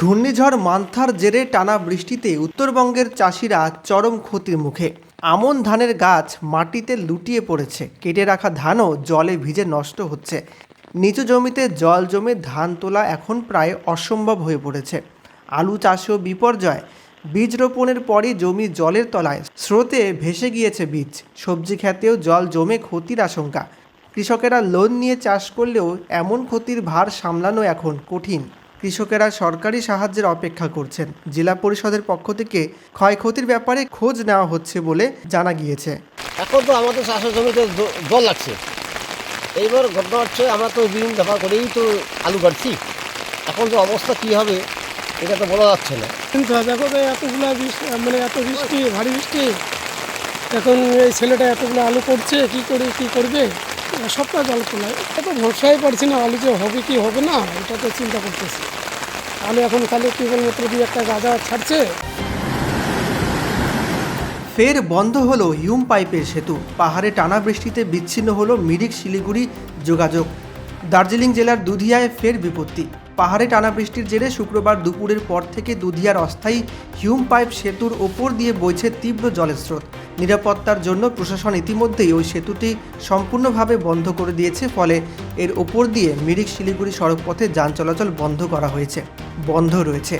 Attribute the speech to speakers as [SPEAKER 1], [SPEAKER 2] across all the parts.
[SPEAKER 1] ঘূর্ণিঝড় মান্থার জেরে টানা বৃষ্টিতে উত্তরবঙ্গের চাষিরা চরম ক্ষতির মুখে। আমন ধানের গাছ মাটিতে লুটিয়ে পড়েছে। কেটে রাখা ধানও জলে ভিজে নষ্ট হচ্ছে। নিচু জমিতে জল জমে ধান তোলা এখন প্রায় অসম্ভব হয়ে পড়েছে। আলু চাষেও বিপর্যয়। বীজ রোপণের পরই জমি জলের তলায় স্রোতে ভেসে গিয়েছে বীজ। সবজি খেতেও জল জমে ক্ষতির আশঙ্কা। কৃষকেরা লোন নিয়ে চাষ করলেও এমন ক্ষতির ভার সামলানো এখন কঠিন। কৃষকেরা সরকারি সাহায্যের অপেক্ষা করছেন। জেলা পরিষদের পক্ষ থেকে ক্ষয়ক্ষতির ব্যাপারে খোঁজ নেওয়া হচ্ছে বলে জানা গিয়েছে।
[SPEAKER 2] এখন তো আমাদের চাষের জমিতে জল লাগছে। এইবার ঘটনা হচ্ছে আমরা তো বিভিন্ন দফা করেই তো আলু কাটছি। এখন যে অবস্থা কী হবে এটা তো বলা যাচ্ছে না।
[SPEAKER 3] কিন্তু দেখো তো এতগুলো বৃষ্টি মানে এত বৃষ্টি ভারী বৃষ্টি। এখন এই ছেলেটা এতগুলো আলু করছে কি করে কি করবে? সবটা জল তোলায় এত ভরসাই পারছি না আলু যে হবে কি হবে না এটা তো চিন্তা করতেছি। আলু এখন খালি কেবলমাত্র দিয়ে একটা গাঁজা ছাড়ছে।
[SPEAKER 1] ফের বন্ধ হলো হিউম পাইপের সেতু। পাহাড়ে টানা বৃষ্টিতে বিচ্ছিন্ন হলো মিরিক, শিলিগুড়ি, যোগাযোগ। দার্জিলিং জেলার দুধিয়ায় ফের বিপত্তি। পাহাড়ে টানা বৃষ্টির জেরে শুক্রবার দুপুরের পর থেকে দুধিয়ার অস্থায়ী হিউম পাইপ সেতুর ওপর দিয়ে বইছে তীব্র জলের স্রোত। নিরাপত্তার জন্য প্রশাসন ইতিমধ্যেই ওই সেতুটি সম্পূর্ণভাবে বন্ধ করে দিয়েছে, ফলে এর ওপর দিয়ে মিরিক শিলিগুড়ি সড়কপথে যান চলাচল বন্ধ করা হয়েছে, বন্ধ রয়েছে।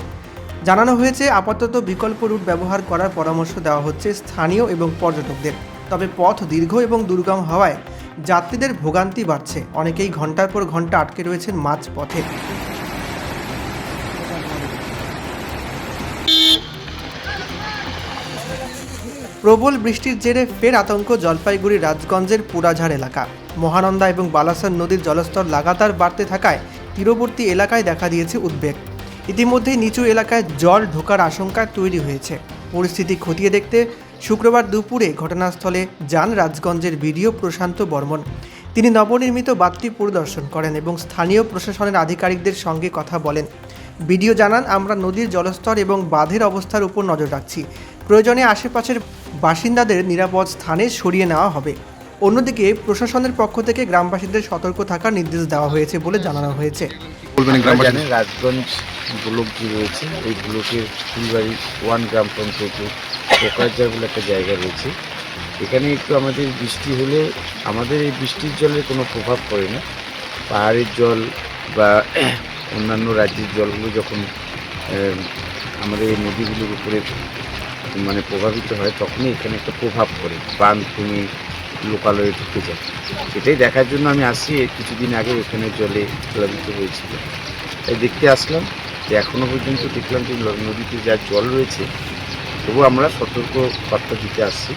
[SPEAKER 1] জানানো হয়েছে, আপাতত বিকল্প রুট ব্যবহার করার পরামর্শ দেওয়া হচ্ছে স্থানীয় এবং পর্যটকদের। তবে পথ দীর্ঘ এবং দুর্গম হওয়ায় যাত্রীদের ভোগান্তি বাড়ছে। অনেকেই ঘণ্টার পর ঘণ্টা আটকে রয়েছেন মাঝ প্রবল বৃষ্টির জেরে ফের আতঙ্ক জলপাইগুড়ি রাজগঞ্জের পুরাঝাড় এলাকা। মহানন্দা এবং বালাসন নদীর জলস্তর লাগাতার বাড়তে থাকায় তীরবর্তী এলাকায় দেখা দিয়েছে উদ্বেগ। ইতিমধ্যেই নিচু এলাকায় জল ঢোকার আশঙ্কা তৈরি হয়েছে। পরিস্থিতি খতিয়ে দেখতে শুক্রবার দুপুরে ঘটনাস্থলে যান রাজগঞ্জের বিডিও প্রশান্ত বর্মন। তিনি নবনির্মিত বাঁধটি পরিদর্শন করেন এবং স্থানীয় প্রশাসনের আধিকারিকদের সঙ্গে কথা বলেন। বিডিও জানান, আমরা নদীর জলস্তর এবং বাঁধের অবস্থার উপর নজর রাখছি। প্রয়োজনে আশেপাশের বাসিন্দাদের নিরাপদ স্থানে সরিয়ে নেওয়া হবে। অন্যদিকে প্রশাসনের পক্ষ থেকে গ্রামবাসীদের সতর্ক থাকার নির্দেশ দেওয়া হয়েছে বলে জানানো হয়েছে।
[SPEAKER 4] রাজগঞ্জ ব্লক যে রয়েছে। এই ব্লকের ফুলবাড়ি ওয়ান গ্রাম পঞ্চায়েতে বলে একটা জায়গা রয়েছে। এখানে একটু আমাদের বৃষ্টি হলে আমাদের এই বৃষ্টির জলের কোনো প্রভাব পড়ে না। পাহাড়ের জল বা অন্যান্য রাজ্যের জলগুলো যখন আমাদের এই নদীগুলোর উপরে মানে প্রভাবিত হয়, তখনই এখানে একটা প্রভাব পড়ে। বানভূমি লোকালয়ে ঢুকে যায়। সেটাই দেখার জন্য আমি আসি কিছুদিন আগে এখানে জলে প্লাবিত হয়েছিল। তাই দেখতে আসলাম, যে এখনও পর্যন্ত দেখলাম যে নদীতে যা জল রয়েছে, তবু আমরা সতর্ক বার্তা দিতে আসছি।